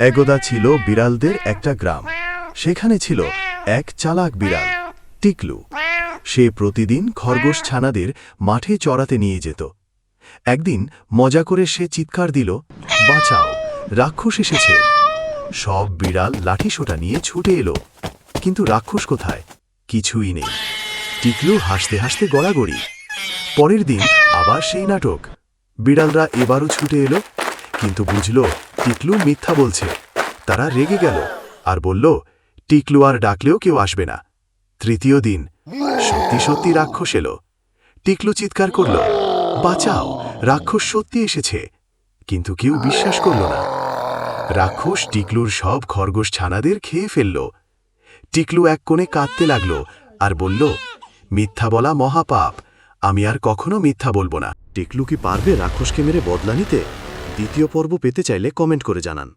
একদা ছিল বিড়ালদের একটা গ্রাম। সেখানে ছিল এক চালাক বিড়াল, টিকলু। সে প্রতিদিন খরগোশ ছানাদের মাঠে চড়াতে নিয়ে যেত। একদিন মজা করে সে চিৎকার দিল, বাঁচাও, রাক্ষস এসেছে। সব বিড়াল লাঠিসোঁটা নিয়ে ছুটে এলো। কিন্তু রাক্ষস কোথায়? কিছুই নেই। টিকলু হাসতে হাসতে গড়াগড়ি। পরের দিন আবার সেই নাটক। বিড়ালরা এবারও ছুটে এলো কিন্তু বুঝল, টিকলু মিথ্যা বলছে। তারা রেগে গেল আর বলল, টিকলু আর ডাকলেও কেউ আসবে না। তৃতীয় দিন, সত্যি সত্যি রাক্ষস এলো। টিকলু চিৎকার করল, বাঁচাও, রাক্ষস সত্যি এসেছে। কিন্তু কেউ বিশ্বাস করল না। রাক্ষস টিকলুর সব খরগোশ ছানাদের খেয়ে ফেলল। টিকলু এক কোণে কাঁদতে লাগল আর বলল, মিথ্যা বলা মহাপাপ, আমি আর কখনো মিথ্যা বলব না। টিকলু কি পারবে রাক্ষসকে মেরে বদলা নিতে? দ্বিতীয় পর্ব পেতে চাইলে কমেন্ট করে জানান।